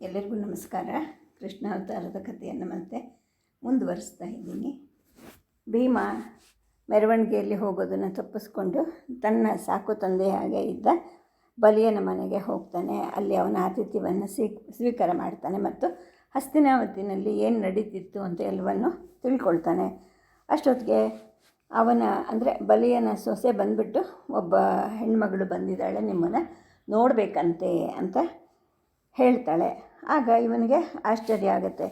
ಎಲ್ಲರಿಗೂ ನಮಸ್ಕಾರ. ಕೃಷ್ಣ ಅವತಾರದ ಕಥೆಯನ್ನು ಮತ್ತೆ ಮುಂದುವರಿಸ್ತಾ ಇದ್ದೀನಿ. ಭೀಮ ಮೆರವಣಿಗೆಯಲ್ಲಿ ಹೋಗೋದನ್ನು ತಪ್ಪಿಸ್ಕೊಂಡು ತನ್ನ ಸಾಕು ತಂದೆ ಹಾಗೆ ಇದ್ದ ಬಲಿಯನ ಮನೆಗೆ ಹೋಗ್ತಾನೆ. ಅಲ್ಲಿ ಅವನ ಆತಿಥ್ಯವನ್ನು ಸ್ವೀ ಸ್ವೀಕಾರ ಮಾಡ್ತಾನೆ ಮತ್ತು ಹಸ್ತಿನಾವತಿನಲ್ಲಿ ಏನು ನಡೀತಿತ್ತು ಅಂತ ಎಲ್ಲವನ್ನು ತಿಳ್ಕೊಳ್ತಾನೆ. ಅಷ್ಟೊತ್ತಿಗೆ ಅವನ, ಅಂದರೆ ಬಲಿಯನ ಸೊಸೆ ಬಂದುಬಿಟ್ಟು ಒಬ್ಬ ಹೆಣ್ಮಗಳು ಬಂದಿದ್ದಾಳೆ, ನಿಮ್ಮನ್ನು ನೋಡಬೇಕಂತೆ ಅಂತ ಹೇಳ್ತಾಳೆ. ಆಗ ಇವನಿಗೆ ಆಶ್ಚರ್ಯ ಆಗುತ್ತೆ.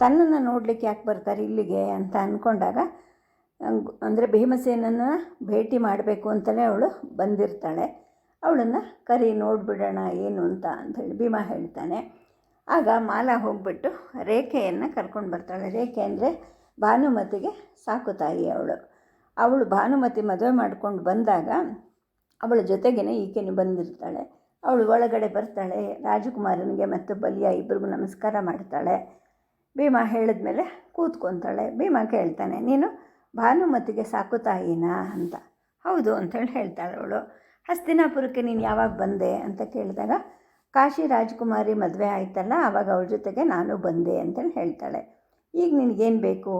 ತನ್ನನ್ನು ನೋಡಲಿಕ್ಕೆ ಯಾಕೆ ಬರ್ತಾರೆ ಇಲ್ಲಿಗೆ ಅಂತ ಅಂದ್ಕೊಂಡಾಗ ಅಂದರೆ ಭೀಮಸೇನನ್ನು ಭೇಟಿ ಮಾಡಬೇಕು ಅಂತಲೇ ಅವಳು ಬಂದಿರ್ತಾಳೆ. ಅವಳನ್ನು ಕರಿ ನೋಡಿಬಿಡೋಣ ಏನು ಅಂತ ಅಂಥೇಳಿ ಭೀಮ ಹೇಳ್ತಾನೆ. ಆಗ ಮಾಲ ಹೋಗ್ಬಿಟ್ಟು ರೇಖೆಯನ್ನು ಕರ್ಕೊಂಡು ಬರ್ತಾಳೆ. ರೇಖೆ ಅಂದರೆ ಭಾನುಮತಿಗೆ ಸಾಕು ತಾಯಿ ಅವಳು. ಅವಳು ಭಾನುಮತಿ ಮದುವೆ ಮಾಡ್ಕೊಂಡು ಬಂದಾಗ ಅವಳ ಜೊತೆಗೇ ಈಕೆನೂ ಬಂದಿರ್ತಾಳೆ. ಅವಳು ಒಳಗಡೆ ಬರ್ತಾಳೆ. ರಾಜಕುಮಾರನಿಗೆ ಮತ್ತು ಬಲಿಯ ಇಬ್ಬರಿಗೂ ನಮಸ್ಕಾರ ಮಾಡ್ತಾಳೆ. ಭೀಮ ಹೇಳಿದ್ಮೇಲೆ ಕೂತ್ಕೊತಾಳೆ. ಭೀಮಾ ಕೇಳ್ತಾನೆ, ನೀನು ಭಾನುಮತಿಗೆ ಸಾಕು ತಾಯಿನಾ ಅಂತ. ಹೌದು ಅಂತೇಳಿ ಹೇಳ್ತಾಳೆ ಅವಳು. ಹಸ್ತಿನಾಪುರಕ್ಕೆ ನೀನು ಯಾವಾಗ ಬಂದೆ ಅಂತ ಕೇಳಿದಾಗ, ಕಾಶಿ ರಾಜಕುಮಾರಿ ಮದುವೆ ಆಯ್ತಲ್ಲ ಆವಾಗ ಅವಳ ಜೊತೆಗೆ ನಾನು ಬಂದೆ ಅಂತೇಳಿ ಹೇಳ್ತಾಳೆ. ಈಗ ನಿನಗೇನು ಬೇಕು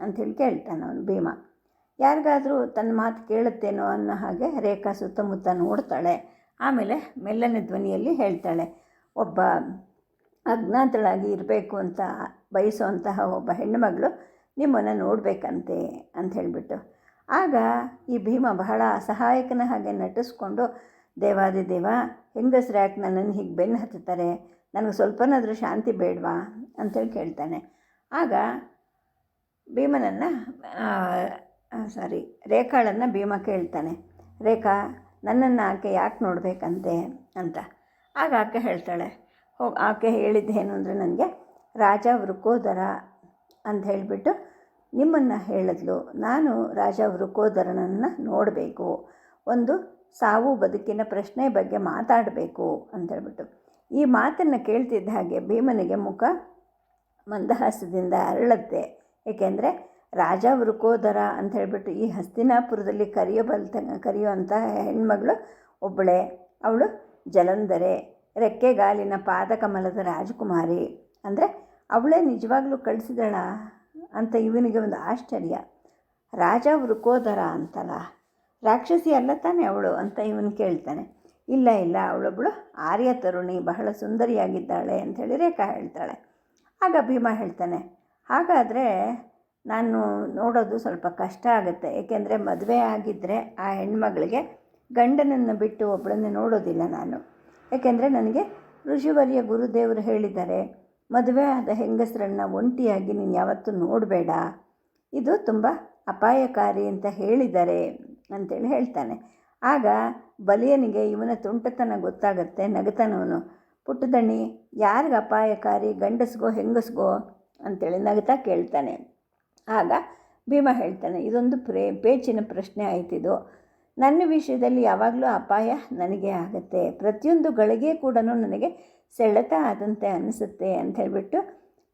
ಅಂಥೇಳಿ ಕೇಳ್ತಾನೆ ಅವನು ಭೀಮಾ. ಯಾರಿಗಾದರೂ ತನ್ನ ಮಾತು ಕೇಳುತ್ತೇನೋ ಅನ್ನೋ ಹಾಗೆ ರೇಖಾ ಸುತ್ತಮುತ್ತ ನೋಡ್ತಾಳೆ. ಆಮೇಲೆ ಮೆಲ್ಲನೆ ಧ್ವನಿಯಲ್ಲಿ ಹೇಳ್ತಾಳೆ, ಒಬ್ಬ ಅಜ್ಞಾತಳಾಗಿ ಇರಬೇಕು ಅಂತ ಬಯಸುವಂತಹ ಒಬ್ಬ ಹೆಣ್ಣುಮಗಳು ನಿಮ್ಮನ್ನು ನೋಡಬೇಕಂತೆ ಅಂತ ಹೇಳಿಬಿಟ್ಟು. ಆಗ ಈ ಭೀಮ ಬಹಳ ಅಸಹಾಯಕನ ಹಾಗೆ ನಟಿಸ್ಕೊಂಡು, ದೇವಾದಿ ದೇವ, ಹೆಂಗಸ್ರು ಯಾಕೆ ನನ್ನನ್ನು ಹೀಗೆ ಬೆನ್ನು ಹತ್ತುತ್ತಾರೆ? ನನಗೆ ಸ್ವಲ್ಪನಾದರೂ ಶಾಂತಿ ಬೇಡವಾ? ಅಂತೇಳಿ ಕೇಳ್ತಾನೆ. ಆಗ ಭೀಮನನ್ನು ಸಾರಿ ರೇಖಾಳನ್ನು ಭೀಮ ಕೇಳ್ತಾನೆ. ರೇಖಾ ನನ್ನನ್ನು ಆಕೆ ಯಾಕೆ ನೋಡಬೇಕಂತೆ ಅಂತ. ಆಗ ಆಕೆ ಹೇಳ್ತಾಳೆ, ಹೋಗಿ, ಆಕೆ ಹೇಳಿದ್ದೇನು ಅಂದರೆ ನನಗೆ, ರಾಜ ವೃಕೋದರ ಅಂತ ಹೇಳಿಬಿಟ್ಟು ನಿಮ್ಮನ್ನು ಹೇಳಿದ್ಲು. ನಾನು ರಾಜ ವೃಕೋದರನನ್ನು ನೋಡಬೇಕು. ಒಂದು ಸಾವು ಬದುಕಿನ ಪ್ರಶ್ನೆ ಬಗ್ಗೆ ಮಾತಾಡಬೇಕು ಅಂತ ಹೇಳ್ಬಿಟ್ಟು. ಈ ಮಾತನ್ನು ಕೇಳ್ತಿದ್ದ ಹಾಗೆ ಭೀಮನಿಗೆ ಮುಖ ಮಂದಹಾಸದಿಂದ ಅರಳುತ್ತೆ. ಏಕೆಂದರೆ ರಾಜ ವೃಕೋದರ ಅಂತ ಹೇಳಿಬಿಟ್ಟು ಈ ಹಸ್ತಿನಾಪುರದಲ್ಲಿ ಕರೆಯಬಲ್ತ ಕರೆಯುವಂತಹ ಹೆಣ್ಮಗಳು ಒಬ್ಬಳೆ. ಅವಳು ಜಲಂಧರೆ, ರೆಕ್ಕೆಗಾಲಿನ ಪಾದಕಮಲದ ರಾಜಕುಮಾರಿ. ಅಂದರೆ ಅವಳೇ ನಿಜವಾಗ್ಲೂ ಕಳಿಸಿದಳ ಅಂತ ಇವನಿಗೆ ಒಂದು ಆಶ್ಚರ್ಯ. ರಾಜ ವೃಕೋದರ ಅಂತಲ್ಲ? ರಾಕ್ಷಸಿ ಅಲ್ಲ ತಾನೆ ಅವಳು ಅಂತ ಇವನು ಕೇಳ್ತಾನೆ. ಇಲ್ಲ ಇಲ್ಲ ಅವಳೊಬ್ಬಳು ಆರ್ಯ ತರುಣಿ, ಬಹಳ ಸುಂದರಿಯಾಗಿದ್ದಾಳೆ ಅಂಥೇಳಿ ರೇಖಾ ಹೇಳ್ತಾಳೆ. ಆಗ ಭೀಮ ಹೇಳ್ತಾನೆ, ಹಾಗಾದರೆ ನಾನು ನೋಡೋದು ಸ್ವಲ್ಪ ಕಷ್ಟ ಆಗುತ್ತೆ. ಏಕೆಂದರೆ ಮದುವೆ ಆಗಿದ್ದರೆ ಆ ಹೆಣ್ಮಗಳಿಗೆ ಗಂಡನನ್ನು ಬಿಟ್ಟು ಒಬ್ಬಳನ್ನು ನೋಡೋದಿಲ್ಲ ನಾನು. ಏಕೆಂದರೆ ನನಗೆ ಋಷಿವರ್ಯ ಗುರುದೇವರು ಹೇಳಿದ್ದಾರೆ, ಮದುವೆ ಆದ ಹೆಂಗಸರನ್ನು ಒಂಟಿಯಾಗಿ ನೀನು ಯಾವತ್ತೂ ನೋಡಬೇಡ. ಇದು ತುಂಬ ಅಪಾಯಕಾರಿ ಅಂತ ಹೇಳಿದ್ದಾರೆ ಅಂತೇಳಿ ಹೇಳ್ತಾನೆ. ಆಗ ಬಲಿಯನಿಗೆ ಇವನ ತುಂಟತನ ಗೊತ್ತಾಗುತ್ತೆ. ನಗತನವನು ಪುಟ್ಟದಣ್ಣಿ, ಯಾರಿಗೆ ಅಪಾಯಕಾರಿ? ಗಂಡಸ್ಗೋ, ಹೆಂಗಸ್ಗೋ? ಅಂತೇಳಿ ನಗತಾ ಕೇಳ್ತಾನೆ. ಆಗ ಭೀಮ ಹೇಳ್ತಾನೆ, ಇದೊಂದು ಪ್ರೇ, ಪೇಚಿನ ಪ್ರಶ್ನೆ ಆಯ್ತಿದು. ನನ್ನ ವಿಷಯದಲ್ಲಿ ಯಾವಾಗಲೂ ಅಪಾಯ ನನಗೆ ಆಗುತ್ತೆ. ಪ್ರತಿಯೊಂದು ಗಳಿಗೆ ಕೂಡ ನನಗೆ ಸೆಳೆತ ಆದಂತೆ ಅನಿಸುತ್ತೆ ಅಂತ ಹೇಳಿಬಿಟ್ಟು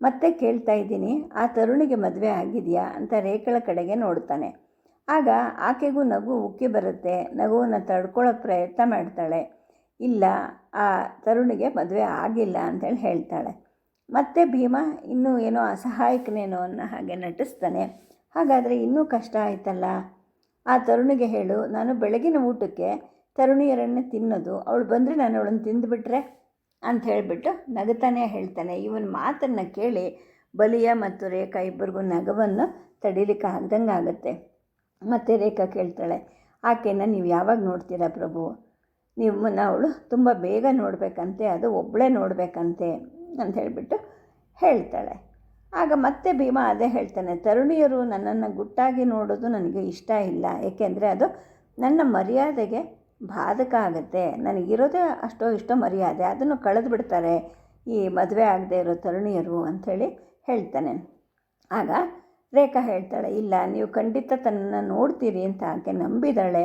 ಮತ್ತೆ ಕೇಳ್ತಾ ಇದ್ದೀನಿ, ಆ ತರುಣಿಗೆ ಮದುವೆ ಆಗಿದೆಯಾ? ಅಂತ ರೇಖಳ ಕಡೆಗೆ ನೋಡ್ತಾನೆ. ಆಗ ಆಕೆಗೂ ನಗು ಉಕ್ಕಿ ಬರುತ್ತೆ. ನಗುವನ್ನು ತಡ್ಕೊಳ್ಳೋ ಪ್ರಯತ್ನ ಮಾಡ್ತಾಳೆ. ಇಲ್ಲ, ಆ ತರುಣಿಗೆ ಮದುವೆ ಆಗಿಲ್ಲ ಅಂತೇಳಿ ಹೇಳ್ತಾಳೆ. ಮತ್ತೆ ಭೀಮ ಇನ್ನೂ ಏನೋ ಅಸಹಾಯಕನೇನೋ ಅನ್ನೋ ಹಾಗೆ ನಟಿಸ್ತಾನೆ. ಹಾಗಾದರೆ ಇನ್ನೂ ಕಷ್ಟ ಆಯ್ತಲ್ಲ? ಆ ತರುಣಿಗೆ ಹೇಳು, ನಾನು ಬೆಳಗಿನ ಊಟಕ್ಕೆ ತರುಣಿಯರನ್ನೇ ತಿನ್ನೋದು, ಅವಳು ಬಂದರೆ ನಾನು ಅವಳನ್ನು ತಿಂದುಬಿಟ್ರೆ? ಅಂತ ಹೇಳಿಬಿಟ್ಟು ನಗುತ್ತಾನೆ ಹೇಳ್ತಾನೆ. ಇವನ ಮಾತನ್ನು ಕೇಳಿ ಬಲಿಯ ಮತ್ತು ರೇಖಾ ಇಬ್ಬರಿಗೂ ನಗವನ್ನು ತಡೀಲಿಕ್ಕೆ ಆಗ್ದಂಗೆ ಆಗುತ್ತೆ. ಮತ್ತು ರೇಖಾ ಕೇಳ್ತಾಳೆ, ಆಕೆನ ನೀವು ಯಾವಾಗ ನೋಡ್ತೀರಾ ಪ್ರಭು? ನಿಮ್ಮನ್ನು ಅವಳು ತುಂಬ ಬೇಗ ನೋಡಬೇಕಂತೆ, ಅದು ಒಬ್ಬಳೇ ನೋಡಬೇಕಂತೆ. ಅಂತ ಹೇಳಿಬಿಟ್ಟು ಹೇಳ್ತಾಳೆ. ಆಗ ಮತ್ತೆ ಭೀಮ ಅದೇ ಹೇಳ್ತಾನೆ, ತರುಣಿಯರು ನನ್ನನ್ನು ಗುಟ್ಟಾಗಿ ನೋಡೋದು ನನಗೆ ಇಷ್ಟ ಇಲ್ಲ. ಏಕೆಂದರೆ ಅದು ನನ್ನ ಮರ್ಯಾದೆಗೆ ಬಾಧಕ ಆಗುತ್ತೆ. ನನಗಿರೋದೇ ಅಷ್ಟೋ ಇಷ್ಟೋ ಮರ್ಯಾದೆ. ಅದನ್ನು ಕಳೆದು ಬಿಡ್ತಾರೆ ಈ ಮದುವೆ ಆಗದೆ ಇರೋ ತರುಣಿಯರು ಅಂಥೇಳಿ ಹೇಳ್ತಾನೆ. ಆಗ ರೇಖಾ ಹೇಳ್ತಾಳೆ, ಇಲ್ಲ, ನೀವು ಖಂಡಿತ ತನ್ನನ್ನು ನೋಡ್ತೀರಿ ಅಂತ ಆಕೆ ನಂಬಿದಾಳೆ.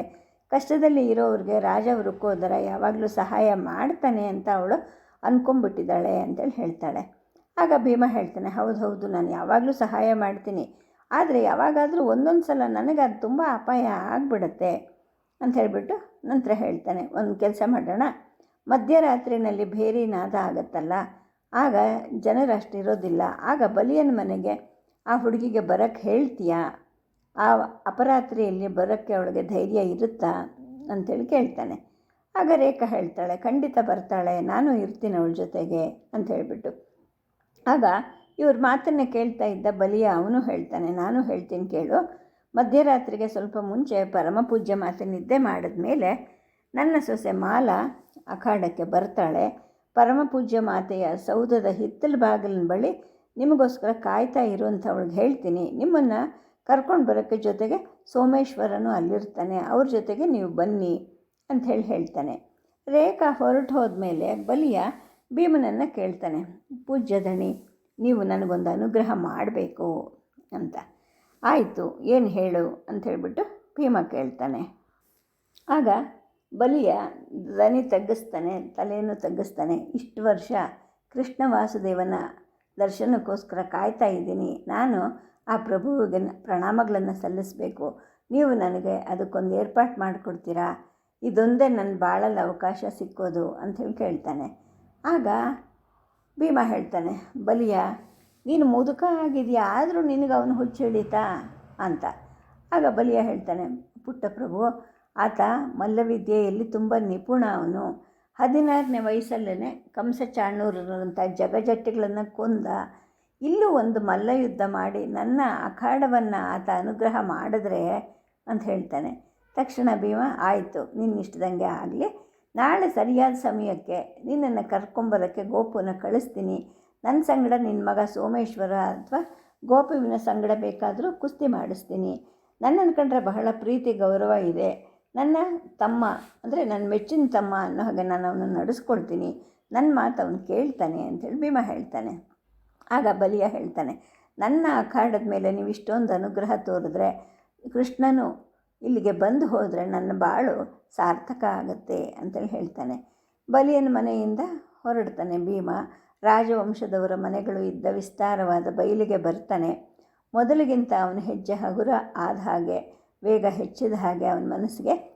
ಕಷ್ಟದಲ್ಲಿ ಇರೋವ್ರಿಗೆ ರಾಜ ವೃಕ್ಕೋದರ ಯಾವಾಗಲೂ ಸಹಾಯ ಮಾಡ್ತಾನೆ ಅಂತ ಅವಳು ಅಂದ್ಕೊಂಬಿಟ್ಟಿದ್ದಾಳೆ ಅಂತೇಳಿ ಹೇಳ್ತಾಳೆ. ಆಗ ಭೀಮ ಹೇಳ್ತಾನೆ, ಹೌದು ಹೌದು, ನಾನು ಯಾವಾಗಲೂ ಸಹಾಯ ಮಾಡ್ತೀನಿ. ಆದರೆ ಯಾವಾಗಾದರೂ ಒಂದೊಂದು ಸಲ ನನಗೆ ಅದು ತುಂಬ ಅಪಾಯ ಆಗಿಬಿಡುತ್ತೆ. ಅಂತ ಹೇಳಿಬಿಟ್ಟು ನಂತರ ಹೇಳ್ತಾನೆ, ಒಂದು ಕೆಲಸ ಮಾಡೋಣ. ಮಧ್ಯರಾತ್ರಿನಲ್ಲಿ ಭೇರಿ ನಾದ ಆಗುತ್ತಲ್ಲ. ಆಗ ಜನರಷ್ಟಿರೋದಿಲ್ಲ ಆಗ ಬಲಿಯನ ಮನೆಗೆ ಆ ಹುಡುಗಿಗೆ ಬರೋಕ್ಕೆ ಹೇಳ್ತೀಯಾ? ಆ ಅಪರಾತ್ರಿಯಲ್ಲಿ ಬರೋಕ್ಕೆ ಅವಳಿಗೆ ಧೈರ್ಯ ಇರುತ್ತಾ? ಅಂತೇಳಿ ಕೇಳ್ತಾನೆ. ಆಗ ರೇಖಾ ಹೇಳ್ತಾಳೆ, ಖಂಡಿತ ಬರ್ತಾಳೆ, ನಾನು ಇರ್ತೀನಿ ಅವಳ ಜೊತೆಗೆ, ಅಂತ ಹೇಳಿಬಿಟ್ಟು. ಆಗ ಇವ್ರ ಮಾತನ್ನೇ ಕೇಳ್ತಾ ಇದ್ದ ಬಲಿಯ ಅವನು ಹೇಳ್ತಾನೆ, ನಾನು ಹೇಳ್ತೀನಿ ಕೇಳು, ಮಧ್ಯರಾತ್ರಿಗೆ ಸ್ವಲ್ಪ ಮುಂಚೆ ಪರಮ ಪೂಜ್ಯ ಮಾತೆ ನಿದ್ದೆ ಮಾಡಿದ ಮೇಲೆ ನನ್ನ ಸೊಸೆ ಮಾಲ ಅಖಾಡಕ್ಕೆ ಬರ್ತಾಳೆ, ಪರಮ ಪೂಜ್ಯ ಮಾತೆಯ ಸೌಧದ ಹಿತ್ತಲ ಬಾಗಿಲಿನ ಬಳಿ ನಿಮಗೋಸ್ಕರ ಕಾಯ್ತಾ ಇರು ಅವಳಿಗೆ ಹೇಳ್ತೀನಿ, ನಿಮ್ಮನ್ನು ಕರ್ಕೊಂಡು ಬರೋಕ್ಕೆ ಜೊತೆಗೆ ಸೋಮೇಶ್ವರನು ಅಲ್ಲಿರ್ತಾನೆ, ಅವ್ರ ಜೊತೆಗೆ ನೀವು ಬನ್ನಿ. ಅಂತ ಹೇಳಿ ಹೇಳ್ತಾನೆ. ರೇಖಾ ಹೊರಟು ಹೋದ್ಮೇಲೆ ಬಲಿಯ ಭೀಮನನ್ನು ಕೇಳ್ತಾನೆ, ಪೂಜ್ಯ ದಣಿ ನೀವು ನನಗೊಂದು ಅನುಗ್ರಹ ಮಾಡಬೇಕು ಅಂತ. ಆಯಿತು, ಏನು ಹೇಳು? ಅಂತ ಹೇಳ್ಬಿಟ್ಟು ಭೀಮ ಕೇಳ್ತಾನೆ. ಆಗ ಬಲಿಯ ದನಿ ತಗ್ಗಿಸ್ತಾನೆ, ತಲೆಯನ್ನು ತಗ್ಗಿಸ್ತಾನೆ, ಇಷ್ಟು ವರ್ಷ ಕೃಷ್ಣ ವಾಸುದೇವನ ದರ್ಶನಕ್ಕೋಸ್ಕರ ಕಾಯ್ತಾ ಇದ್ದೀನಿ. ನಾನು ಆ ಪ್ರಭುವಿಗೆ ಪ್ರಣಾಮಗಳನ್ನು ಸಲ್ಲಿಸಬೇಕು. ನೀವು ನನಗೆ ಅದಕ್ಕೊಂದು ಏರ್ಪಾಟ್ ಮಾಡಿಕೊಡ್ತೀರಾ? ಇದೊಂದೇ ನನ್ನ ಬಾಳಲ್ಲಿ ಅವಕಾಶ ಸಿಕ್ಕೋದು ಅಂಥೇಳಿ ಕೇಳ್ತಾನೆ. ಆಗ ಭೀಮ ಹೇಳ್ತಾನೆ, ಬಲಿಯ, ನೀನು ಮುದುಕ ಆಗಿದೆಯಾ? ಆದರೂ ನಿನಗೆ ಅವನು ಹುಚ್ಚು ಅಂತ. ಆಗ ಬಲಿಯ ಹೇಳ್ತಾನೆ, ಪುಟ್ಟ ಪ್ರಭು, ಆತ ಮಲ್ಲವಿದ್ಯೆಯಲ್ಲಿ ತುಂಬ ನಿಪುಣ ಅವನು. ಹದಿನಾರನೇ ವಯಸ್ಸಲ್ಲೇ ಕಂಸ ಚಾಣೂರರಂಥ ಜಗಜಟ್ಟಿಗಳನ್ನು ಕೊಂದ ಇಲ್ಲೂ ಒಂದು ಮಲ್ಲಯುದ್ಧ ಮಾಡಿ ನನ್ನ ಅಖಾಡವನ್ನು ಆತ ಅನುಗ್ರಹ ಮಾಡಿದ್ರೆ, ಅಂತ ಹೇಳ್ತಾನೆ. ತಕ್ಷಣ ಭೀಮ, ಆಯಿತು ನಿನ್ನಿಷ್ಟದಂಗೆ ಆಗಲಿ. ನಾಳೆ ಸರಿಯಾದ ಸಮಯಕ್ಕೆ ನಿನ್ನನ್ನು ಕರ್ಕೊಂಬರೋಕ್ಕೆ ಗೋಪುನ ಕಳಿಸ್ತೀನಿ. ನನ್ನ ಸಂಗಡ ನಿನ್ನ ಮಗ ಸೋಮೇಶ್ವರ ಅಥವಾ ಗೋಪುವಿನ ಸಂಗಡ ಬೇಕಾದರೂ ಕುಸ್ತಿ ಮಾಡಿಸ್ತೀನಿ. ನನ್ನನ್ನು ಕಂಡ್ರೆ ಬಹಳ ಪ್ರೀತಿ, ಗೌರವ ಇದೆ. ನನ್ನ ತಮ್ಮ, ಅಂದರೆ ನನ್ನ ಮೆಚ್ಚಿನ ತಮ್ಮ ಅನ್ನೋ ಹಾಗೆ ನಾನು ಅವನನ್ನು ನಡೆಸ್ಕೊಳ್ತೀನಿ ನನ್ನ ಮಾತು ಅವನು ಕೇಳ್ತಾನೆ ಅಂತೇಳಿ ಭೀಮ ಹೇಳ್ತಾನೆ. ಆಗ ಬಲಿಯ ಹೇಳ್ತಾನೆ, ನನ್ನ ಅಖಾಡದ ಮೇಲೆ ನೀವು ಇಷ್ಟೊಂದು ಅನುಗ್ರಹ ತೋರಿದ್ರೆ ಕೃಷ್ಣನು ಇಲ್ಲಿಗೆ ಬಂದು ಹೋದರೆ ನನ್ನ ಬಾಳು ಸಾರ್ಥಕ ಆಗುತ್ತೆ ಅಂತೇಳಿ ಹೇಳ್ತಾನೆ. ಬಲಿಯನ ಮನೆಯಿಂದ ಹೊರಡ್ತಾನೆ ಭೀಮ. ರಾಜವಂಶದವರ ಮನೆಗಳು ಇದ್ದ ವಿಸ್ತಾರವಾದ ಬಯಲಿಗೆ ಬರ್ತಾನೆ. ಮೊದಲಿಗಿಂತ ಅವನ ಹೆಜ್ಜೆ ಹಗುರ ಆದ ಹಾಗೆ, ವೇಗ ಹೆಚ್ಚಿದ ಹಾಗೆ ಅವನ ಮನಸ್ಸಿಗೆ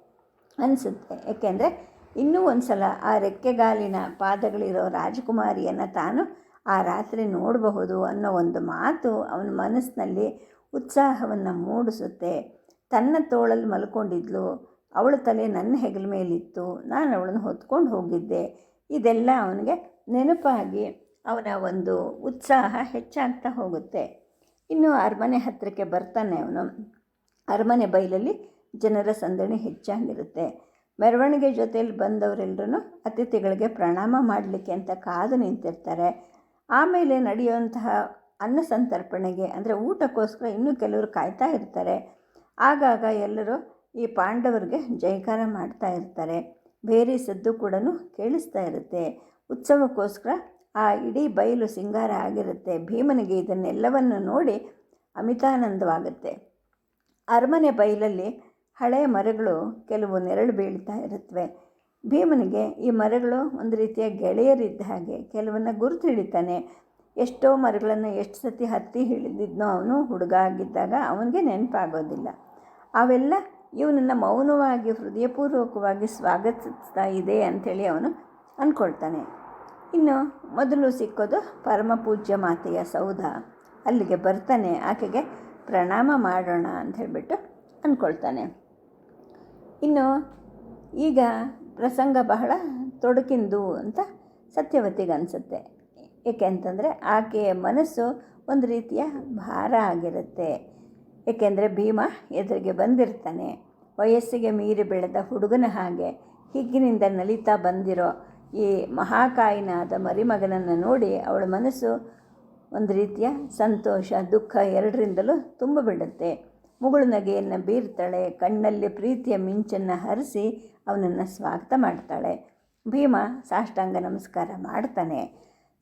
ಅನಿಸುತ್ತೆ. ಏಕೆಂದರೆ ಇನ್ನೂ ಒಂದು ಸಲ ಆ ರೆಕ್ಕೆಗಾಲಿನ ಪಾದಗಳಿರೋ ರಾಜಕುಮಾರಿಯನ್ನು ತಾನು ಆ ರಾತ್ರಿ ನೋಡಬಹುದು ಅನ್ನೋ ಒಂದು ಮಾತು ಅವನ ಮನಸ್ಸಿನಲ್ಲಿ ಉತ್ಸಾಹವನ್ನು ಮೂಡಿಸುತ್ತೆ. ತನ್ನ ತೋಳಲ್ಲಿ ಮಲ್ಕೊಂಡಿದ್ಲು. ಅವಳ ತಲೆ ನನ್ನ ಹೆಗಲ ಮೇಲಿತ್ತು. ನಾನು ಅವಳನ್ನು ಹೊತ್ಕೊಂಡು ಹೋಗಿದ್ದೆ. ಇದೆಲ್ಲ ಅವನಿಗೆ ನೆನಪಾಗಿ ಅವನ ಒಂದು ಉತ್ಸಾಹ ಹೆಚ್ಚಾಗ್ತಾ ಹೋಗುತ್ತೆ. ಇನ್ನು ಅರಮನೆ ಹತ್ತಿರಕ್ಕೆ ಬರ್ತಾನೆ ಅವನು. ಅರಮನೆ ಬೈಲಲ್ಲಿ ಜನರ ಸಂದಣಿ ಹೆಚ್ಚಾಗಿರುತ್ತೆ. ಮೆರವಣಿಗೆ ಜೊತೆಯಲ್ಲಿ ಬಂದವರೆಲ್ಲರೂ ಅತಿಥಿಗಳಿಗೆ ಪ್ರಣಾಮ ಮಾಡಲಿಕ್ಕೆ ಅಂತ ಕಾದು ನಿಂತಿರ್ತಾರೆ. ಆಮೇಲೆ ನಡೆಯುವಂತಹ ಅನ್ನ ಸಂತರ್ಪಣೆಗೆ, ಅಂದರೆ ಊಟಕ್ಕೋಸ್ಕರ ಇನ್ನೂ ಕೆಲವರು ಕಾಯ್ತಾ ಇರ್ತಾರೆ. ಆಗಾಗ ಎಲ್ಲರೂ ಈ ಪಾಂಡವರಿಗೆ ಜಯಕಾರ ಮಾಡ್ತಾ ಇರ್ತಾರೆ. ಬೇರೆ ಸದ್ದು ಕೂಡ ಕೇಳಿಸ್ತಾ ಇರುತ್ತೆ. ಉತ್ಸವಕ್ಕೋಸ್ಕರ ಆ ಇಡೀ ಬಯಲು ಸಿಂಗಾರ ಆಗಿರುತ್ತೆ. ಭೀಮನಿಗೆ ಇದನ್ನೆಲ್ಲವನ್ನು ನೋಡಿ ಅಮಿತಾನಂದವಾಗುತ್ತೆ. ಅರಮನೆ ಬಯಲಲ್ಲಿ ಹಳೆಯ ಮರಗಳು ಕೆಲವು ನೆರಳು ಬೀಳ್ತಾ ಇರುತ್ತವೆ ಭೀಮನಿಗೆ ಈ ಮರಗಳು ಒಂದು ರೀತಿಯ ಗೆಳೆಯರಿದ್ದ ಹಾಗೆ ಕೆಲವನ್ನ ಗುರುತು ಹಿಡಿತಾನೆ ಎಷ್ಟೋ ಮರಗಳನ್ನು ಎಷ್ಟು ಸತಿ ಹತ್ತಿ ಹಿಡಿದಿದ್ನೋ ಅವನು ಹುಡುಗ ಆಗಿದ್ದಾಗ ಅವನಿಗೆ ನೆನಪಾಗೋದಿಲ್ಲ. ಅವೆಲ್ಲ ಇವನನ್ನು ಮೌನವಾಗಿ, ಹೃದಯಪೂರ್ವಕವಾಗಿ ಸ್ವಾಗತಿಸ್ತಾ ಇದೆ ಅಂಥೇಳಿ ಅವನು ಅಂದ್ಕೊಳ್ತಾನೆ. ಇನ್ನು ಮೊದಲು ಸಿಕ್ಕೋದು ಪರಮ ಪೂಜ್ಯ ಮಾತೆಯ ಸೌಧ. ಅಲ್ಲಿಗೆ ಬರ್ತಾನೆ, ಆಕೆಗೆ ಪ್ರಣಾಮ ಮಾಡೋಣ ಅಂತ ಹೇಳಿಬಿಟ್ಟು ಅಂದ್ಕೊಳ್ತಾನೆ. ಇನ್ನು ಈಗ ಪ್ರಸಂಗ ಬಹಳ ತೊಡಕಿಂದು ಅಂತ ಸತ್ಯವತಿಗೆ ಅನಿಸುತ್ತೆ. ಏಕೆ ಅಂತಂದರೆ ಆಕೆಯ ಮನಸ್ಸು ಒಂದು ರೀತಿಯ ಭಾರ ಆಗಿರುತ್ತೆ. ಏಕೆಂದರೆ ಭೀಮ ಎದುರಿಗೆ ಬಂದಿರ್ತಾನೆ. ವಯಸ್ಸಿಗೆ ಮೀರಿ ಬೆಳೆದ ಹುಡುಗನ ಹಾಗೆ ಹಿಗ್ಗಿನಿಂದ ನಲಿತಾ ಬಂದಿರೋ ಈ ಮಹಾಕಾಯಿನಾದ ಮರಿಮಗನನ್ನು ನೋಡಿ ಅವಳ ಮನಸ್ಸು ಒಂದು ರೀತಿಯ ಸಂತೋಷ, ದುಃಖ ಎರಡರಿಂದಲೂ ತುಂಬಿಬಿಡುತ್ತೆ. ಮುಗುಳು ನಗೆಯನ್ನು ಬೀರ್ತಾಳೆ, ಕಣ್ಣಲ್ಲಿ ಪ್ರೀತಿಯ ಮಿಂಚನ್ನು ಹರಿಸಿ ಅವನನ್ನು ಸ್ವಾಗತ ಮಾಡ್ತಾಳೆ. ಭೀಮ ಸಾಷ್ಟಾಂಗ ನಮಸ್ಕಾರ ಮಾಡ್ತಾನೆ.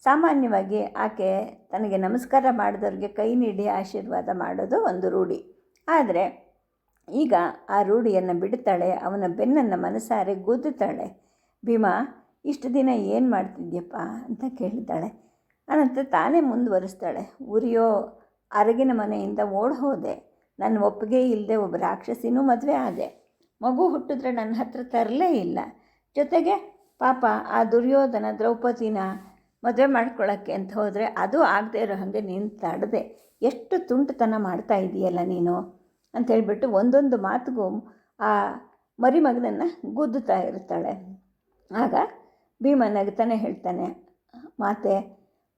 ಸಾಮಾನ್ಯವಾಗಿ ಆಕೆ ತನಗೆ ನಮಸ್ಕಾರ ಮಾಡಿದವ್ರಿಗೆ ಕೈ ನೀಡಿ ಆಶೀರ್ವಾದ ಮಾಡೋದು ಒಂದು ರೂಢಿ. ಆದರೆ ಈಗ ಆ ರೂಢಿಯನ್ನು ಬಿಡ್ತಾಳೆ, ಅವನ ಬೆನ್ನನ್ನು ಮನಸಾರೆ ಗುದ್ದುತ್ತಾಳೆ. ಭೀಮಾ, ಇಷ್ಟು ದಿನ ಏನು ಮಾಡ್ತಿದ್ಯಪ್ಪ ಅಂತ ಕೇಳ್ತಾಳೆ ಅನಂತರ ತಾನೇ ಮುಂದುವರಿಸ್ತಾಳೆ. ಉರಿಯೋ ಅರಗಿನ ಮನೆಯಿಂದ ಓಡಿ ಹೋದೆ ನನ್ನ ಒಪ್ಪಿಗೆ ಇಲ್ಲದೆ ಒಬ್ಬ ರಾಕ್ಷಸಿನೂ ಮದುವೆ ಆದೆ. ಮಗು ಹುಟ್ಟಿದ್ರೆ ನನ್ನ ಹತ್ರ ತರಲೇ ಇಲ್ಲ. ಜೊತೆಗೆ ಪಾಪ ಆ ದುರ್ಯೋಧನ ದ್ರೌಪದಿನ ಮದುವೆ ಮಾಡ್ಕೊಳ್ಳೋಕ್ಕೆ ಅಂತ ಹೋದರೆ ಅದು ಆಗದೆ ಇರೋ ಹಾಗೆ ನೀನು ತಡದೆ. ಎಷ್ಟು ತುಂಟತನ ಮಾಡ್ತಾ ಇದೆಯಲ್ಲ ನೀನು? ಅಂತ ಹೇಳಿಬಿಟ್ಟು ಒಂದೊಂದು ಮಾತಿಗೂ ಆ ಮರಿಮಗನನ್ನು ಗುದ್ದುತ್ತಾ ಇರ್ತಾಳೆ. ಆಗ ಭೀಮ ನಗ್ತಾನೆ ಹೇಳ್ತಾನೆ, ಮಾತೆ,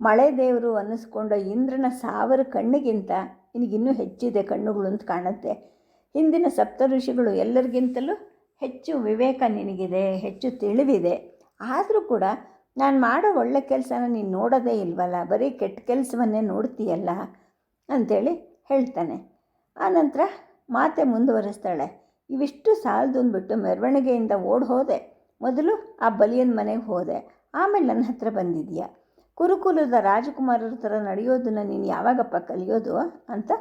ಮಳೆ ದೇವರು ಅನ್ನಿಸ್ಕೊಂಡ ಇಂದ್ರನ ಸಾವಿರ ಕಣ್ಣಿಗಿಂತ ನಿನಗಿನ್ನೂ ಹೆಚ್ಚಿದೆ ಕಣ್ಣುಗಳು ಅಂತ ಕಾಣುತ್ತೆ. ಹಿಂದಿನ ಸಪ್ತ ಋಷಿಗಳು ಎಲ್ಲರಿಗಿಂತಲೂ ಹೆಚ್ಚು ವಿವೇಕ ನಿನಗಿದೆ, ಹೆಚ್ಚು ತಿಳಿವಿದೆ. ಆದರೂ ಕೂಡ ನಾನು ಮಾಡೋ ಒಳ್ಳೆ ಕೆಲಸನ ನೀನು ನೋಡೋದೇ ಇಲ್ವಲ್ಲ? ಬರೀ ಕೆಟ್ಟ ಕೆಲಸವನ್ನೇ ನೋಡ್ತೀಯಲ್ಲ? ಅಂಥೇಳಿ ಹೇಳ್ತಾನೆ. ಆನಂತರ ಮಾತೆ ಮುಂದುವರಿಸ್ತಾಳೆ. ಇವಿಷ್ಟು ಸಾಲದು ಅಂದ್ಬಿಟ್ಟು ಮೆರವಣಿಗೆಯಿಂದ ಓಡಿ ಹೋದೆ. ಮೊದಲು ಆ ಬಲಿಯನ ಮನೆಗೆ ಹೋದೆ. ಆಮೇಲೆ ನನ್ನ ಹತ್ರ ಬಂದಿದೆಯಾ? ಕುರುಕುಲದ ರಾಜಕುಮಾರರ ಥರ ನಡೆಯೋದನ್ನು ನೀನು ಯಾವಾಗಪ್ಪ ಕಲಿಯೋದು? ಅಂತ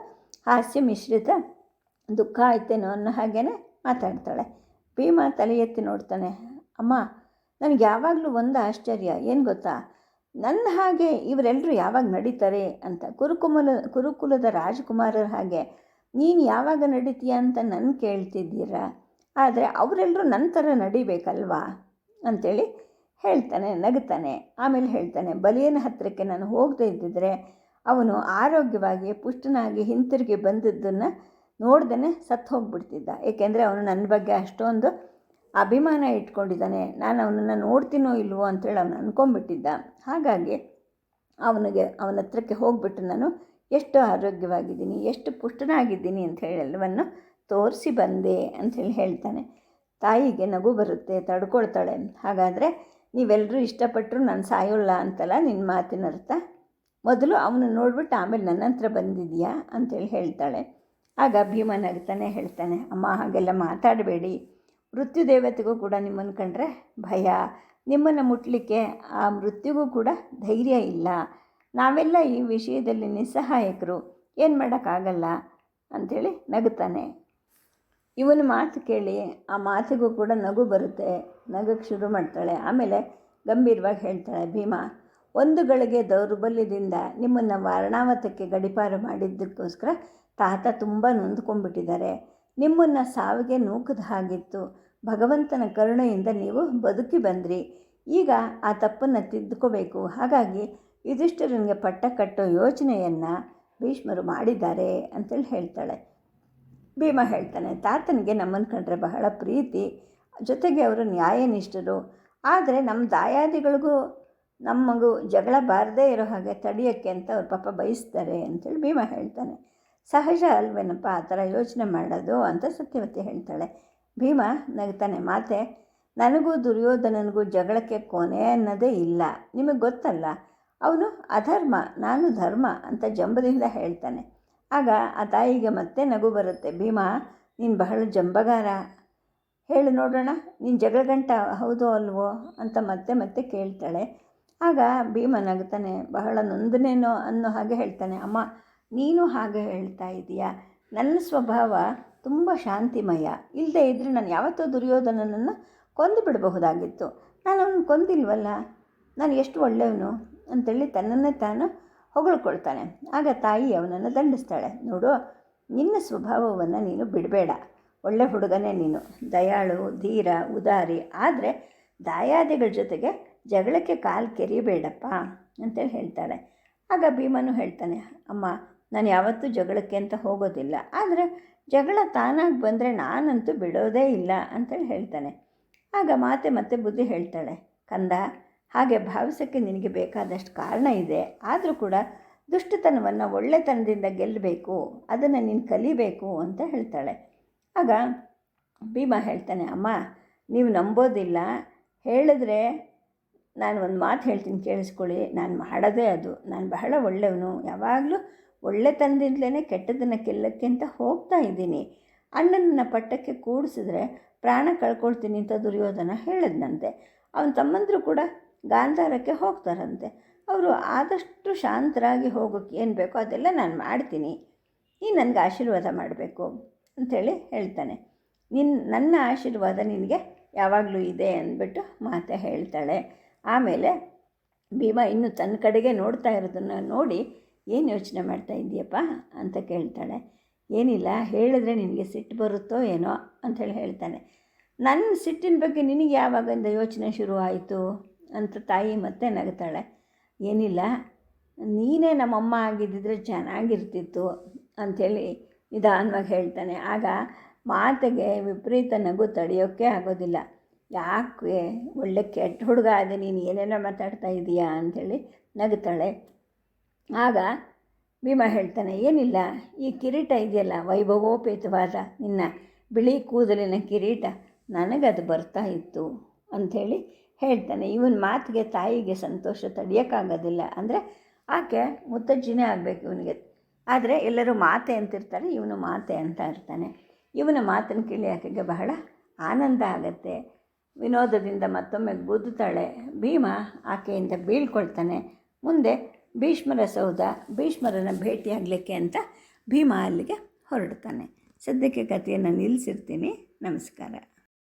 ಹಾಸ್ಯ ಮಿಶ್ರಿತ ದುಃಖ ಆಯ್ತೇನೋ ಅನ್ನೋ ಹಾಗೇ ಮಾತಾಡ್ತಾಳೆ. ಭೀಮಾ ತಲೆ ಎತ್ತಿ ನೋಡ್ತಾನೆ. ಅಮ್ಮ ನನಗೆ ಯಾವಾಗಲೂ ಒಂದು ಆಶ್ಚರ್ಯ. ಏನು ಗೊತ್ತಾ? ನನ್ನ ಹಾಗೆ ಇವರೆಲ್ಲರೂ ಯಾವಾಗ ನಡೀತಾರೆ ಅಂತ, ಕುರುಕುಮಲ, ಕುರುಕುಲದ ರಾಜಕುಮಾರರ ಹಾಗೆ ನೀನು ಯಾವಾಗ ನಡೀತೀಯ ಅಂತ ನನ್ನ ಕೇಳ್ತಿದ್ದೀರಾ? ಆದರೆ ಅವರೆಲ್ಲರೂ ನನ್ನ ಥರ ನಡಿಬೇಕಲ್ವಾ? ಅಂಥೇಳಿ ಹೇಳ್ತಾನೆ ನಗುತ್ತಾನೆ ಆಮೇಲೆ ಹೇಳ್ತಾನೆ, ಬಲಿಯನ ಹತ್ತಿರಕ್ಕೆ ನಾನು ಹೋಗದೇ ಇದ್ದಿದ್ರೆ ಅವನು ಆರೋಗ್ಯವಾಗಿ ಪುಷ್ಟನಾಗಿ ಹಿಂತಿರುಗಿ ಬಂದದ್ದನ್ನು ನೋಡ್ದೇ ಸತ್ತು ಹೋಗ್ಬಿಡ್ತಿದ್ದ. ಏಕೆಂದರೆ ಅವನು ನನ್ನ ಬಗ್ಗೆ ಅಷ್ಟೊಂದು ಅಭಿಮಾನ ಇಟ್ಕೊಂಡಿದ್ದಾನೆ. ನಾನು ಅವನನ್ನು ನೋಡ್ತೀನೋ ಇಲ್ವೋ ಅಂಥೇಳಿ ಅವನು ಅಂದ್ಕೊಂಡ್ಬಿಟ್ಟಿದ್ದ ಹಾಗಾಗಿ ಅವನಿಗೆ ಅವನ ಹತ್ರಕ್ಕೆ ಹೋಗ್ಬಿಟ್ಟು ನಾನು ಎಷ್ಟು ಆರೋಗ್ಯವಾಗಿದ್ದೀನಿ, ಎಷ್ಟು ಪುಷ್ಟನಾಗಿದ್ದೀನಿ ಅಂತ ಹೇಳಿ ಎಲ್ಲವನ್ನು ತೋರಿಸಿ ಬಂದೆ ಅಂಥೇಳಿ ಹೇಳ್ತಾನೆ. ತಾಯಿಗೆ ನಗು ಬರುತ್ತೆ, ತಡ್ಕೊಳ್ತಾಳೆ. ಹಾಗಾದರೆ ನೀವೆಲ್ಲರೂ ಇಷ್ಟಪಟ್ಟರು ನಾನು ಸಾಯೋಲ್ಲ ಅಂತಲ್ಲ ನಿನ್ನ ಮಾತಿನ ಅರ್ಥ? ಮೊದಲು ಅವನು ನೋಡ್ಬಿಟ್ಟು ಆಮೇಲೆ ನನ್ನ ಹತ್ರ ಬಂದಿದೆಯಾ ಅಂಥೇಳಿ ಹೇಳ್ತಾಳೆ. ಆಗ ಭೀಮನಾಗ್ತಾನೆ ಹೇಳ್ತಾನೆ, ಅಮ್ಮ, ಹಾಗೆಲ್ಲ ಮಾತಾಡಬೇಡಿ. ಮೃತ್ಯು ದೇವತೆಗೂ ಕೂಡ ನಿಮ್ಮನ್ನು ಕಂಡ್ರೆ ಭಯ. ನಿಮ್ಮನ್ನು ಮುಟ್ಲಿಕ್ಕೆ ಆ ಮೃತ್ಯುಗೂ ಕೂಡ ಧೈರ್ಯ ಇಲ್ಲ. ನಾವೆಲ್ಲ ಈ ವಿಷಯದಲ್ಲಿ ನಿಸ್ಸಹಾಯಕರು. ಏನು ಮಾಡೋಕ್ಕಾಗಲ್ಲ? ಅಂಥೇಳಿ ನಗುತ್ತಾನೆ. ಇವನ ಮಾತು ಕೇಳಿ ಆ ಮಾತಿಗೂ ಕೂಡ ನಗು ಬರುತ್ತೆ. ನಗಕ್ಕೆ ಶುರು ಮಾಡ್ತಾಳೆ. ಆಮೇಲೆ ಗಂಭೀರವಾಗಿ ಹೇಳ್ತಾಳೆ, ಭೀಮಾ, ಒಂದು ಗಳಿಗೆ ದೌರ್ಬಲ್ಯದಿಂದ ನಿಮ್ಮನ್ನು ವಾರಣಾವತಕ್ಕೆ ಗಡಿಪಾರು ಮಾಡಿದ್ದಕ್ಕೋಸ್ಕರ ತಾತ ತುಂಬ ನೊಂದ್ಕೊಂಡ್ಬಿಟ್ಟಿದ್ದಾರೆ. ನಿಮ್ಮನ್ನು ಸಾವಿಗೆ ನೂಕದ ಹಾಗಿತ್ತು. ಭಗವಂತನ ಕರುಣೆಯಿಂದ ನೀವು ಬದುಕಿ ಬಂದ್ರಿ. ಈಗ ಆ ತಪ್ಪನ್ನು ತಿದ್ದುಕೋಬೇಕು. ಹಾಗಾಗಿ ಯುಧಿಷ್ಠಿರನಿಗೆ ಪಟ್ಟ ಕಟ್ಟೋ ಯೋಚನೆಯನ್ನು ಭೀಷ್ಮರು ಮಾಡಿದ್ದಾರೆ ಅಂತೇಳಿ ಹೇಳ್ತಾಳೆ. ಭೀಮ ಹೇಳ್ತಾನೆ, ತಾತನಿಗೆ ನಮ್ಮನ್ನು ಕಂಡ್ರೆ ಬಹಳ ಪ್ರೀತಿ. ಜೊತೆಗೆ ಅವರು ನ್ಯಾಯನಿಷ್ಠರು. ಆದರೆ ನಮ್ಮ ದಾಯಾದಿಗಳಿಗೂ ನಮಗೂ ಜಗಳ ಬಾರದೇ ಇರೋ ಹಾಗೆ ತಡೆಯೋಕ್ಕೆ ಅಂತ ಅವ್ರ ಪಾಪ ಬಯಸ್ತಾರೆ ಅಂತೇಳಿ ಭೀಮ ಹೇಳ್ತಾನೆ. ಸಹಜ ಅಲ್ವೇನಪ್ಪ ಆ ಥರ ಯೋಚನೆ ಮಾಡೋದು? ಅಂತ ಸತ್ಯವತಿ ಹೇಳ್ತಾಳೆ. ಭೀಮ ನಗ್ತಾನೆ, ಮಾತೆ, ನನಗೂ ದುರ್ಯೋಧನನಿಗೂ ಜಗಳಕ್ಕೆ ಕೊನೆ ಅನ್ನೋದೇ ಇಲ್ಲ. ನಿಮಗೆ ಗೊತ್ತಲ್ಲ, ಅವನು ಅಧರ್ಮ, ನಾನು ಧರ್ಮ ಅಂತ ಜಂಬದಿಂದ ಹೇಳ್ತಾನೆ. ಆಗ ಆ ತಾಯಿಗೆ ಮತ್ತೆ ನಗು ಬರುತ್ತೆ, ಭೀಮ, ನೀನು ಬಹಳ ಜಂಬಗಾರ. ಹೇಳು ನೋಡೋಣ, ನೀನು ಜಗಳಗಂಟ ಹೌದೋ ಅಲ್ವೋ? ಅಂತ ಮತ್ತೆ ಮತ್ತೆ ಕೇಳ್ತಾಳೆ. ಆಗ ಭೀಮ ನಗ್ತಾನೆ, ಬಹಳ ನೊಂದನೇನೋ ಅನ್ನೋ ಹಾಗೆ ಹೇಳ್ತಾನೆ, ಅಮ್ಮ, ನೀನು ಹಾಗೆ ಹೇಳ್ತಾ ಇದೀಯ? ನನ್ನ ಸ್ವಭಾವ ತುಂಬ ಶಾಂತಿಮಯ. ಇಲ್ಲದೆ ಇದ್ದರೆ ನಾನು ಯಾವತ್ತೋ ದುರ್ಯೋಧನನನ್ನು ಕೊಂದು ಬಿಡಬಹುದಾಗಿತ್ತು. ನಾನು ಅವನು ಕೊಂದಿಲ್ವಲ್ಲ? ನಾನು ಎಷ್ಟು ಒಳ್ಳೆಯವನು? ಅಂತೇಳಿ ತನ್ನನ್ನೇ ತಾನು ಹೊಗಳ್ಕೊಳ್ತಾನೆ. ಆಗ ತಾಯಿ ಅವನನ್ನು ದಂಡಿಸ್ತಾಳೆ. ನೋಡು, ನಿನ್ನ ಸ್ವಭಾವವನ್ನು ನೀನು ಬಿಡಬೇಡ. ಒಳ್ಳೆ ಹುಡುಗನೇ ನೀನು. ದಯಾಳು, ಧೀರ, ಉದಾರಿ. ಆದರೆ ದಾಯಾದಿಗಳ ಜೊತೆಗೆ ಜಗಳಕ್ಕೆ ಕಾಲು ಕೆರಿಬೇಡಪ್ಪ ಅಂತೇಳಿ ಹೇಳ್ತಾಳೆ. ಆಗ ಭೀಮನು ಹೇಳ್ತಾನೆ, ಅಮ್ಮ, ನಾನು ಯಾವತ್ತೂ ಜಗಳಕ್ಕೆ ಅಂತ ಹೋಗೋದಿಲ್ಲ. ಆದರೆ ಜಗಳ ತಾನಾಗಿ ಬಂದರೆ ನಾನಂತೂ ಬಿಡೋದೇ ಇಲ್ಲ ಅಂತೇಳಿ ಹೇಳ್ತಾನೆ. ಆಗ ಮಾತೆ ಮತ್ತೆ ಬುದ್ಧಿ ಹೇಳ್ತಾಳೆ, ಕಂದ, ಹಾಗೆ ಭಾವಿಸೋಕ್ಕೆ ನಿನಗೆ ಬೇಕಾದಷ್ಟು ಕಾರಣ ಇದೆ. ಆದರೂ ಕೂಡ ದುಷ್ಟತನವನ್ನು ಒಳ್ಳೆತನದಿಂದ ಗೆಲ್ಲಬೇಕು ಅದನ್ನು ನೀನು ಕಲಿಬೇಕು ಅಂತ ಹೇಳ್ತಾಳೆ. ಆಗ ಭೀಮ ಹೇಳ್ತಾನೆ, ಅಮ್ಮ, ನೀವು ನಂಬೋದಿಲ್ಲ. ಹೇಳಿದ್ರೆ ನಾನು ಒಂದು ಮಾತು ಹೇಳ್ತೀನಿ ಕೇಳಿಸ್ಕೊಳ್ಳಿ. ನಾನು ಮಾಡೋದೇ ಅದು. ನಾನು ಬಹಳ ಒಳ್ಳೆಯವನು ಯಾವಾಗಲೂ ಒಳ್ಳೆತನದಿಂದಲೇ ಕೆಟ್ಟದನ್ನು ಗೆಲ್ಲಕ್ಕೆ ಅಂತ ಹೋಗ್ತಾ ಇದ್ದೀನಿ. ಅಣ್ಣನನ್ನು ಪಟ್ಟಕ್ಕೆ ಕೂಡಿಸಿದ್ರೆ ಪ್ರಾಣ ಕಳ್ಕೊಳ್ತೀನಿ ಅಂತ ದುರ್ಯೋಧನ ಹೇಳಿದ್ನಂತೆ. ಅವನ ತಮ್ಮಂದರು ಕೂಡ ಗಾಂಧಾರಕ್ಕೆ ಹೋಗ್ತಾರಂತೆ. ಅವರು ಆದಷ್ಟು ಶಾಂತರಾಗಿ ಹೋಗೋಕ್ಕೆ ಏನು ಬೇಕೋ ಅದೆಲ್ಲ ನಾನು ಮಾಡ್ತೀನಿ. ನೀ ನನಗೆ ಆಶೀರ್ವಾದ ಮಾಡಬೇಕು ಅಂಥೇಳಿ ಹೇಳ್ತಾನೆ. ನಿನ್ನ ನನ್ನ ಆಶೀರ್ವಾದ ನಿನಗೆ ಯಾವಾಗಲೂ ಇದೆ ಅಂದ್ಬಿಟ್ಟು ಮಾತೆ ಹೇಳ್ತಾಳೆ. ಆಮೇಲೆ ಭೀಮ ಇನ್ನು ತನ್ನ ಕಡೆಗೆ ನೋಡ್ತಾ ಇರೋದನ್ನು ನೋಡಿ ಏನು ಯೋಚನೆ ಮಾಡ್ತಾ ಇದ್ದೀಯಪ್ಪ ಅಂತ ಕೇಳ್ತಾಳೆ. ಏನಿಲ್ಲ, ಹೇಳಿದ್ರೆ ನಿನಗೆ ಸಿಟ್ಟು ಬರುತ್ತೋ ಏನೋ ಅಂಥೇಳಿ ಹೇಳ್ತಾನೆ. ನನ್ನ ಸಿಟ್ಟಿನ ಬಗ್ಗೆ ನಿನಗೆ ಯಾವಾಗಿಂದ ಯೋಚನೆ ಶುರು ಆಯಿತು ಅಂತ ತಾಯಿ ಮತ್ತೆ ನಗ್ತಾಳೆ. ಏನಿಲ್ಲ, ನೀನೇ ನಮ್ಮಮ್ಮ ಆಗಿದ್ದಿದ್ರೆ ಚೆನ್ನಾಗಿರ್ತಿತ್ತು ಅಂಥೇಳಿ ನಿಧಾನವಾಗಿ ಹೇಳ್ತಾನೆ. ಆಗ ಮಾತಿಗೆ ವಿಪರೀತ ನಗು ತಡೆಯೋಕ್ಕೆ ಆಗೋದಿಲ್ಲ. ಯಾಕೆ ಒಳ್ಳೆ ಕೆಟ್ಟ ಹುಡುಗ ಅದೇ ನೀನು ಏನೇನೋ ಮಾತಾಡ್ತಾ ಇದೀಯಾ ಅಂಥೇಳಿ ನಗುತ್ತಾಳೆ ಆಗ ಭೀಮ ಹೇಳ್ತಾನೆ, ಏನಿಲ್ಲ, ಈ ಕಿರೀಟ ಇದೆಯಲ್ಲ, ವೈಭವೋಪೇತವಾದ ನಿನ್ನ ಬಿಳಿ ಕೂದಲಿನ ಕಿರೀಟ ನನಗದು ಬರ್ತಾ ಇತ್ತು ಅಂಥೇಳಿ ಹೇಳ್ತಾನೆ. ಇವನ ಮಾತಿಗೆ ತಾಯಿಗೆ ಸಂತೋಷ ತಡೆಯೋಕ್ಕಾಗೋದಿಲ್ಲ. ಅಂದರೆ ಆಕೆ ಮುತ್ತಜ್ಜಿನೇ ಆಗಬೇಕು ಇವನಿಗೆ. ಆದರೆ ಎಲ್ಲರೂ ಮಾತೆ ಅಂತಿರ್ತಾರೆ, ಇವನು ಮಾತೆ ಅಂತ ಇರ್ತಾನೆ. ಇವನ ಮಾತನ್ನು ಕೇಳಿ ಆಕೆಗೆ ಬಹಳ ಆನಂದ ಆಗತ್ತೆ. ವಿನೋದದಿಂದ ಮತ್ತೊಮ್ಮೆ ಗುದ್ದುತ್ತಾಳೆ. ಭೀಮ ಆಕೆಯಿಂದ ಬೀಳ್ಕೊಳ್ತಾನೆ. ಮುಂದೆ ಭೀಷ್ಮರ ಸೌಧ ಭೀಷ್ಮರನ್ನು ಭೇಟಿಯಾಗಲಿಕ್ಕೆ ಅಂತ ಭೀಮ ಅಲ್ಲಿಗೆ ಹೊರಡ್ತಾನೆ. ಸದ್ಯಕ್ಕೆ ಕಥೆಯನ್ನು ನಿಲ್ಲಿಸಿರ್ತೀನಿ ನಮಸ್ಕಾರ.